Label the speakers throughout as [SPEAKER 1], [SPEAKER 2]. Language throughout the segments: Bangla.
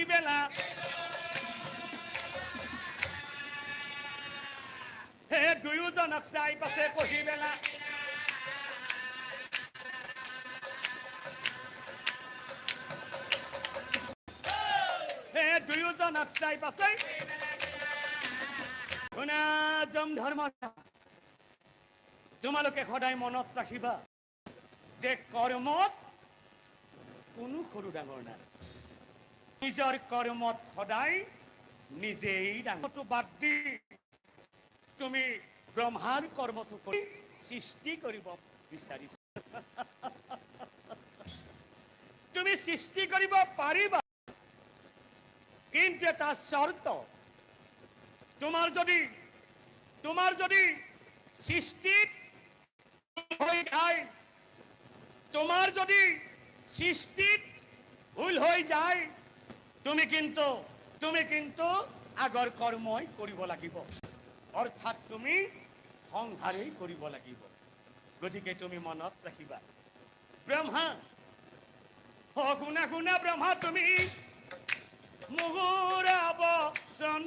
[SPEAKER 1] কহিবেলা হে দুয়োজনক চাই পাছে কহিবেলা হে দুয়োজনক চাই পাছে শুনা জম তোমালোকে সদায় মনত ৰাখিবা যে কৰ্মত কোনো সৰু ডাঙৰ নাই নিজৰ কৰ্মত সদায় নিজেই ডাঙৰটো বাদ দি তুমি ব্ৰহ্মাৰ কৰ্মটো কৰি সৃষ্টি কৰিব বিচাৰিছা। তুমি সৃষ্টি কৰিব পাৰিবা, কিন্তু এটা চৰ্ত, তোমাৰ যদি তোমাৰ যদি সৃষ্টিত হৈ যায়, তোমাৰ যদি সৃষ্টিত ভুল হৈ যায় তুমি কিন্তু তুমি কিন্তু আগৰ কৰ্মই কৰিব লাগিব। অৰ্থাৎ তুমি সংসাৰেই কৰিব লাগিব। গতিকে তুমি মনত ৰাখিবা। ব্ৰহ্মা গুণা গুণা ব্ৰহ্মা, তুমি মুহুৰাব চন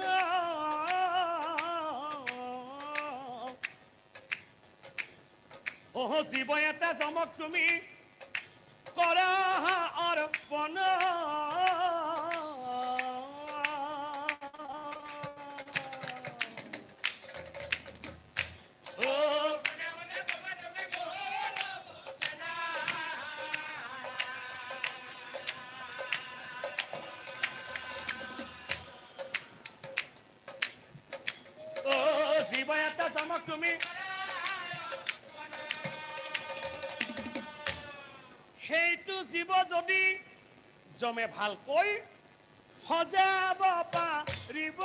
[SPEAKER 1] অহ, জীৱ এটা জমক তুমি কৰা অৰ্পণ। যদি জমে ভালকৈ সজাব পাৰিব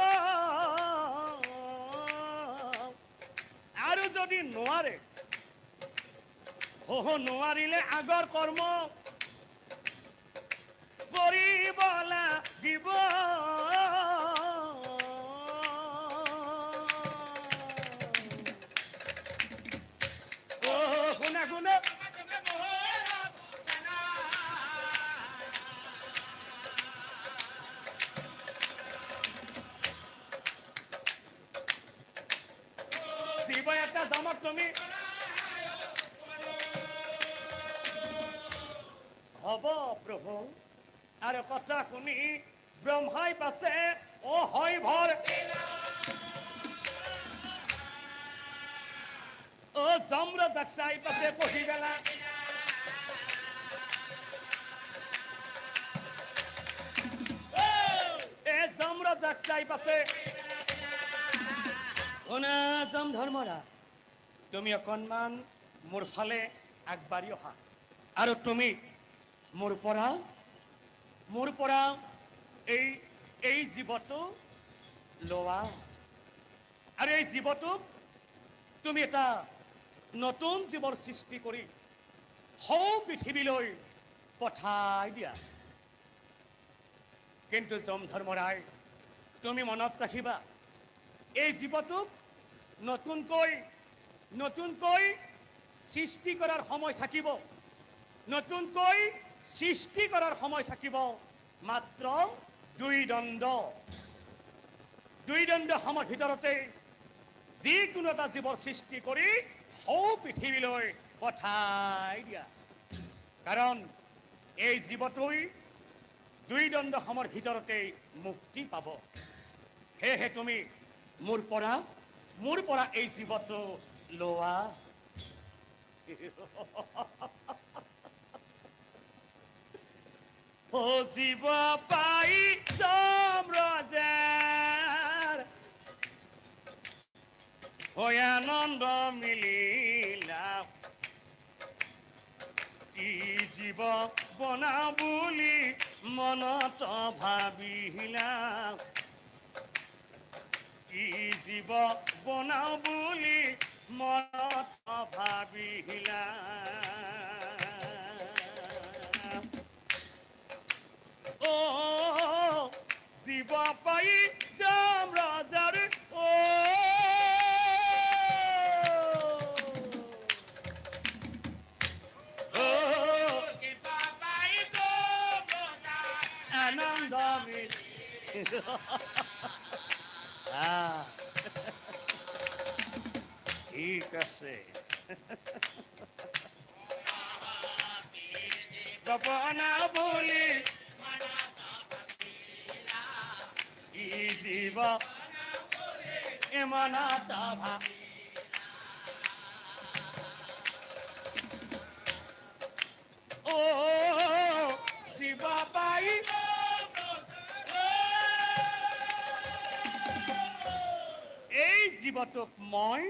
[SPEAKER 1] আৰু যদি নোৱাৰে হহ নোৱাৰিলে আগৰ কৰ্ম কৰিব লাগিব। তুমি? হ'ব প্ৰভু আৰু কথা শুনি ব্ৰহ্মাই পাছে অ হয় ভৰ অ জম্ৰ জাকচাই পাছে পঢ়ি গেলা এ জম্ৰ জাকচাই পাছে শুনা জম ধৰ্মৰা তুমি অকণমান মোৰ ফালে আগবাঢ়ি অহা। আৰু তুমি মোৰ পৰা মোৰ পৰা এই এই জীৱটো লোৱা। আৰু এই জীৱটোক তুমি এটা নতুন জীৱৰ সৃষ্টি কৰি সৌ পৃথিৱীলৈ পঠাই দিয়া। কিন্তু জম ধৰ্মৰাই তুমি মনত ৰাখিবা, এই জীৱটোক নতুনকৈ নতুনকৈ সৃষ্টি কৰাৰ সময় থাকিব। নতুনকৈ সৃষ্টি কৰাৰ সময় থাকিব। মাত্ৰ দুই দণ্ড। দুই দণ্ড সময়ৰ ভিতৰতে যিকোনো এটা জীৱৰ সৃষ্টি কৰি সৌ পৃথিৱীলৈ পঠাই দিয়া। কাৰণ এই জীৱটোই দুই দণ্ড সময়ৰ ভিতৰতেই মুক্তি পাব। সেয়েহে তুমি মোৰ পৰা মোৰ পৰা এই জীৱটো ও জীৱ পাই সম্ৰজাৰ হৈ আনন্দ মিলিলা কি জীৱ বনা বুলি মনত ভাবিলা কি জীৱ বনাও বুলি মনত ভাবিলা অ জীৱ পাই যাম অ অ আনন্দ মিল আহ, ঠিক আছে। গপনা বুলি কি জীৱ ইমানত ভা ও জীৱ পাই। এই জীৱটোক মই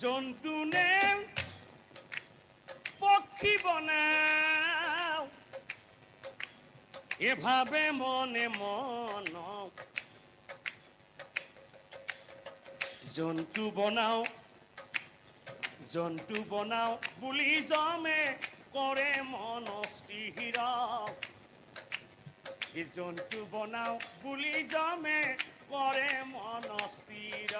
[SPEAKER 1] জন্তু নে পক্ষী বনাও। এভাবে মনে মন। জন্তু বনাও জন্তু বনাও, বুলি জমে কৰে মন স্থিৰ জন্তু বনাও, বুলি জমে কৰে মন স্থিৰ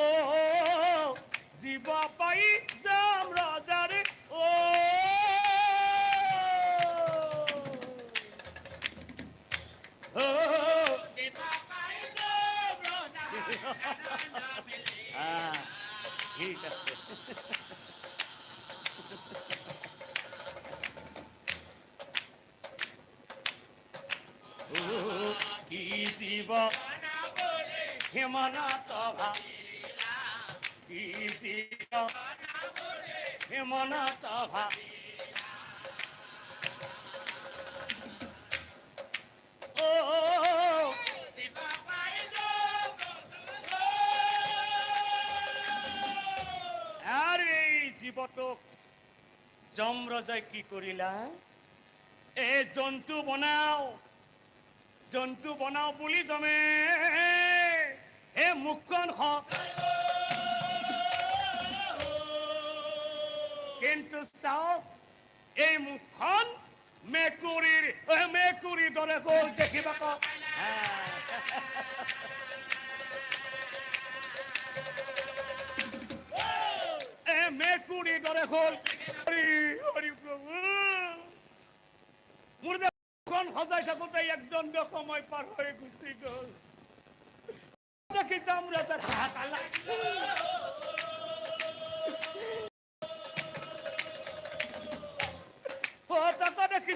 [SPEAKER 1] ও জীৱ পাই যাম ৰজাৰে ও। ঠিক আছে। কি জীৱ হেমনাত ভা কি জীৱ হেমনাত ভা ও আৰু এই যমৰজাই কি কৰিলা এই জন্তু বনাও জন্তু বনাও বুলি জমে। হে মুখখন হওক কিন্তু চাওক এই মুখখন মেকুৰীৰ মেকুৰীৰ দৰে গ'ল দেখিবাক এ মেকুৰীৰ দৰে হ'ল হৰি হৰি প্ৰভু মোৰ যে মুখখন সজাই থাকোতে এক দণ্ড সময় পাৰ হৈ গুচি গ'ল দেখি যাম ৰাজাৰ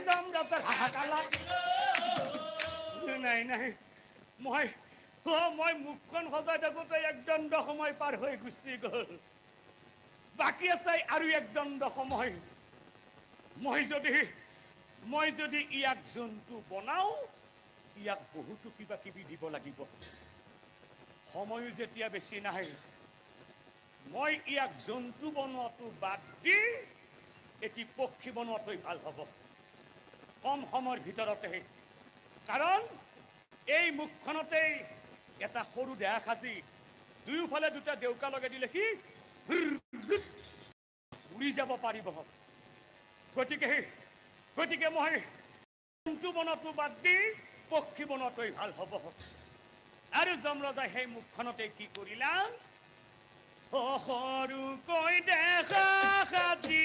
[SPEAKER 1] হাহাকালা তাকে দেখি যাম নাই নাই। মই অ মই মুখখন সজাই থাকোতে এক দণ্ড সময় পাৰ হৈ গুচি গ'ল। বাকী আছে আৰু এক দণ্ড সময়। মই যদি মই যদি ইয়াক জন্তু বনাও, ইয়াক বহুতো কিবা কিবি দিব লাগিব। সময়ো যেতিয়া বেছি নাই মই ইয়াক জন্তু বনোৱাটো বাদ দি এটি পক্ষী বনোৱাটোৱেই ভালো হ'ব। কম সময়ৰ ভিতৰতে। কাৰণ, এই মুখখনতেই এটা সৰু দেহা সাজি, দুয়োফালে দুটা দেউকা লগাই দিলে সি উৰি যাব পাৰিব। গতিকে গতিকে মই জন্তু বনোৱাটো বাদ দি পক্ষী বনোৱাটোৱেই ভালো হ'ব। আৰু যমৰজাই সেই মুখখনতে কি কৰিলা? অ সৰুকৈ দেখা সাজি।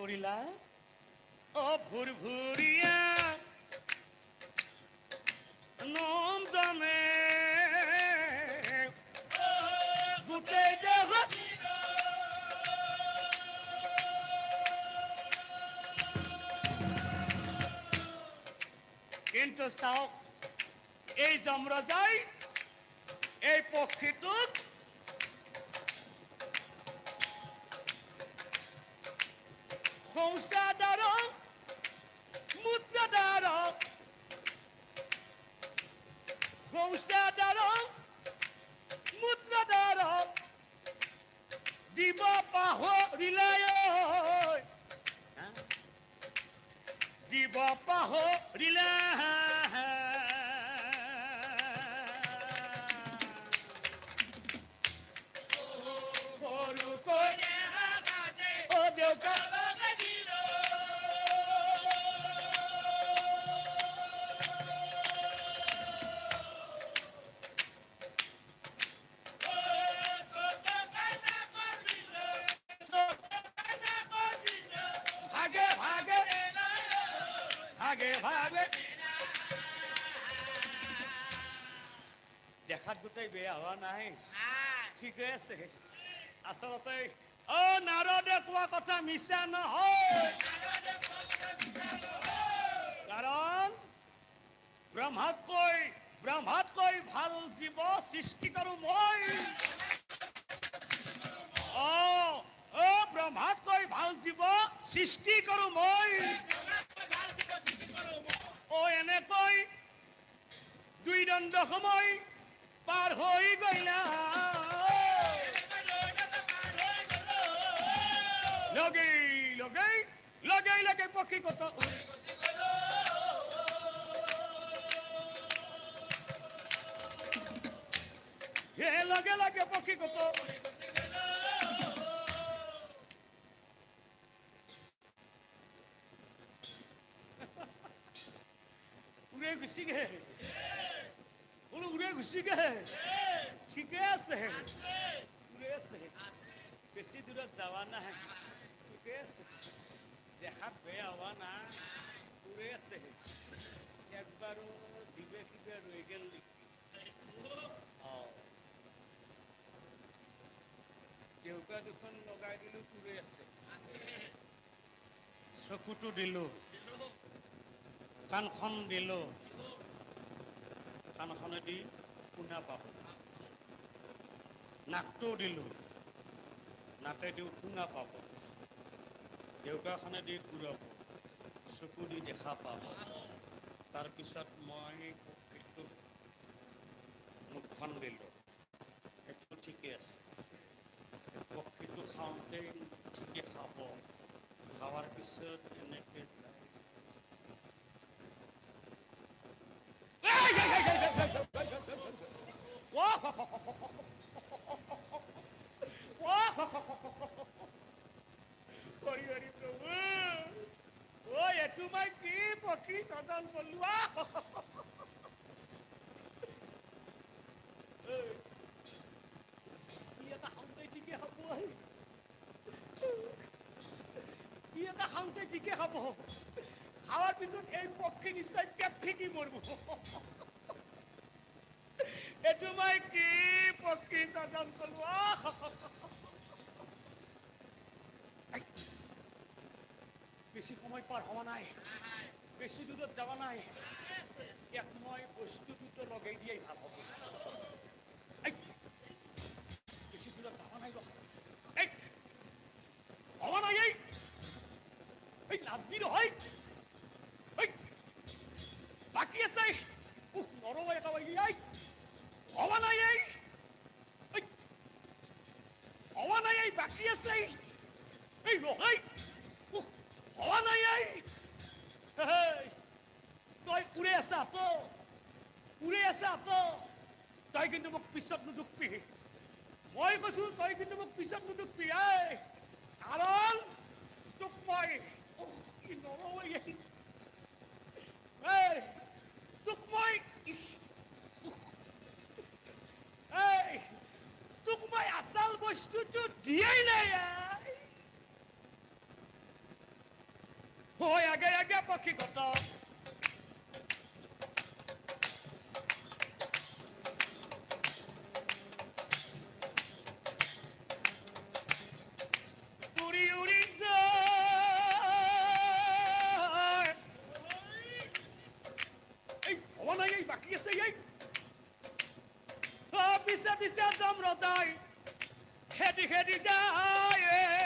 [SPEAKER 1] করিলা? ও ভুর ভুরিয়া নম জানে। কিন্তু চাওক এই যমৰজাই এই পক্ষীটোক সংসাদাৰ মুদ্ৰাদাৰ সংসাদাৰ মুদ্ৰাদাৰ দিব পাহৰিলে ঐ। দিব পাহৰিলে দেখাত গোটেই বেয়া হোৱা নাই। ঠিকে আছে। আচলতে অ নাৰদে কোৱা কথা মিছা নহয়। কাৰণ ব্ৰহ্মাতকৈ ব্ৰহ্মাতকৈ ভালো জীৱ সৃষ্টি কৰোঁ মই। অ অ ব্ৰহ্মাতকৈ ভালো জীৱ সৃষ্টি কৰোঁ মই। অ এনেকৈ দুই দণ্ড সময় পাৰ হৈ গইলা লগেই লগেই লগেই লগে পক্ষী কত হে লগে লগে পক্ষী কত উড়ে গুচি গে গুচি গে ঠিকে আছে। উড়ে আছে। বেছি দূৰত যাৱা নাই ঠিকে আছে। দেখাত বেয়া হোৱা নাই উড়ে আছে। একবাৰো দিবে কিবে ৰৈ গেল দেউকা দুখন লগাই দিলো উড়ে আছে। চকুটো দিলো। কাণখন দিলো। কাণখনেদি শুনা পাব। নাকটো দিলো। নাকেদিও শুনা পাব। দেউকাখনেদি ঘূৰাব। চকু দি দেখা পাব। তাৰপিছত মই পক্ষীটোক মুখখন দিলোঁ। সেইটো ঠিকে আছে। পক্ষীটো খাওঁতে ঠিকে খাব। খাৱাৰ পিছত এনেকৈ যায় হৰি হৰি প্ৰভু অ এইটো মই কি পক্ষী সদন চলোৱা ই এটা সামতে ঠিকে হ'ব ই সামতে ঠিকে হ'ব। খাৱাৰ পিছত এই পক্ষী নিশ্চয় পেট ঠিকি মৰিব। এইটো মই কি পক্ষী সদন চলোৱা বেছি সময় পাৰ হোৱা নাই। বেছি দূৰত যোৱা নাই। ইয়াক মই বস্তু দুটো লগাই দিয়াই ভালো হ'ব। কিন্তু মোক পিছত নুদুকবি মই কৈছো তই কিন্তু মোক পিছত নুদুকবি আই কাৰণ তোক মই কি তোক মই এই, তোক মই আচল বস্তুটো দিয়াই নাই। হয় আগে আগে পক্ষীগত পিছে পিছে জম ৰজাই খেদি খেদি যায়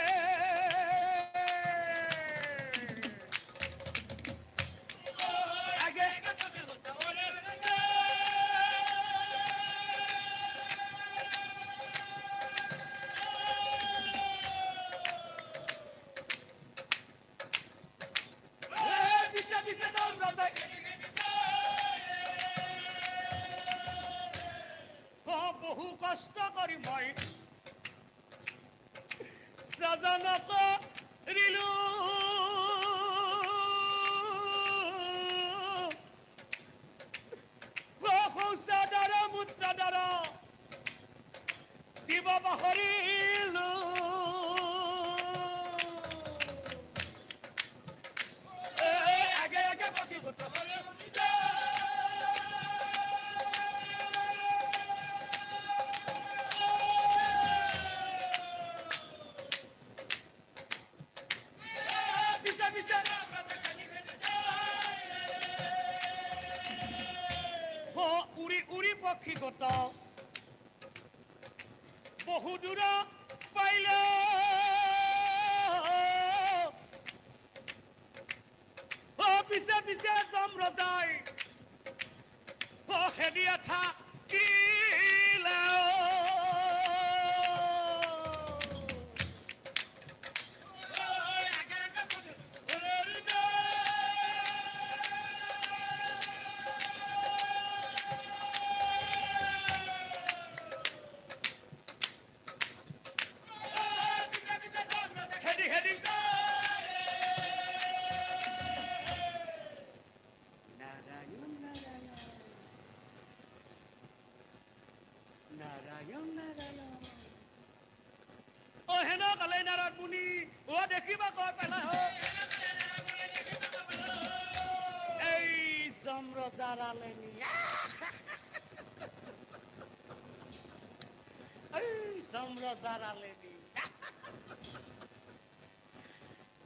[SPEAKER 1] Kazanasa Rilu উৰি বহুদূর পাইল। পিছে পিছে যম ৰজাই। হেৰি আঠা কিলা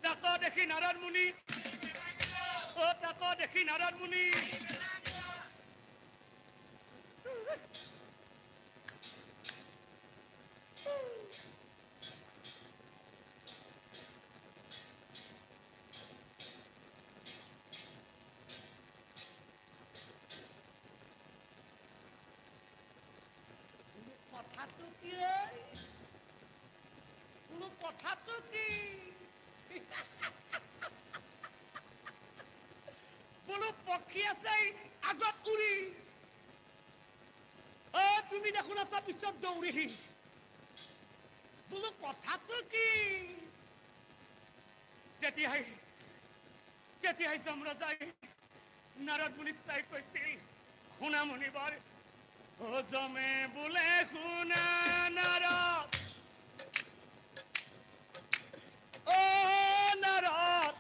[SPEAKER 1] তাক দেখি নারায়ণ মুনি ও তাক দেখি নারায়ণ মুনি পিছত দৌৰি বোলো কথাটো কি? তেতিয়াই তেতিয়াই চম্ৰজাই নাৰদ মুনিক চাই কৈছিল শুনা মুনিবৰ অ জমে বোলে শুনা নাৰদ অ নাৰদ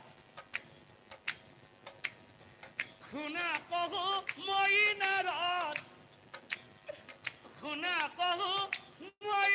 [SPEAKER 1] শুনা কহো মই নারদ। শুনা কহো মই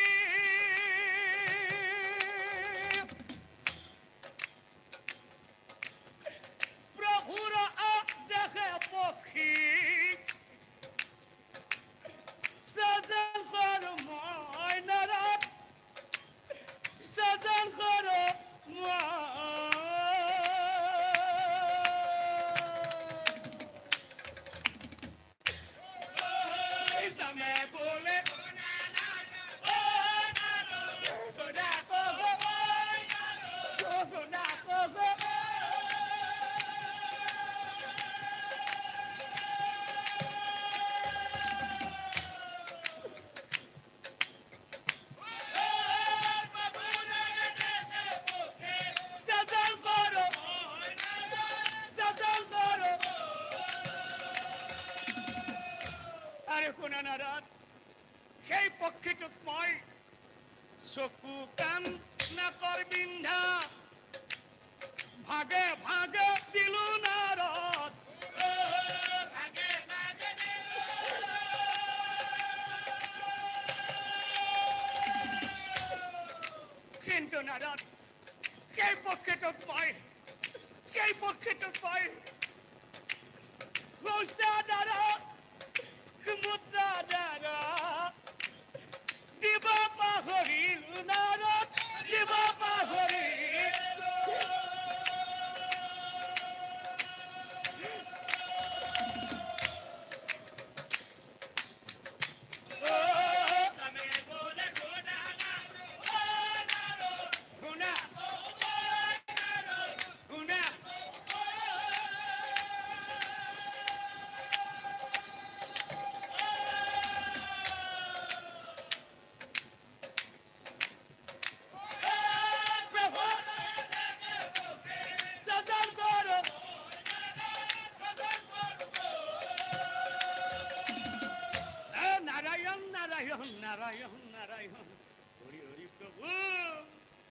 [SPEAKER 1] মই চকু কাণ নাকৰ বিন্ধা। ভাগে ভাগে দিলো নারদ। কিন্তু নারদ, সেই পক্ষীটোক মই সেই পক্ষীটোক মই শৌচা দ্বাৰা মুদ্ৰা দ্বাৰা জীব পাহরিল নারদ জীব পাহরিল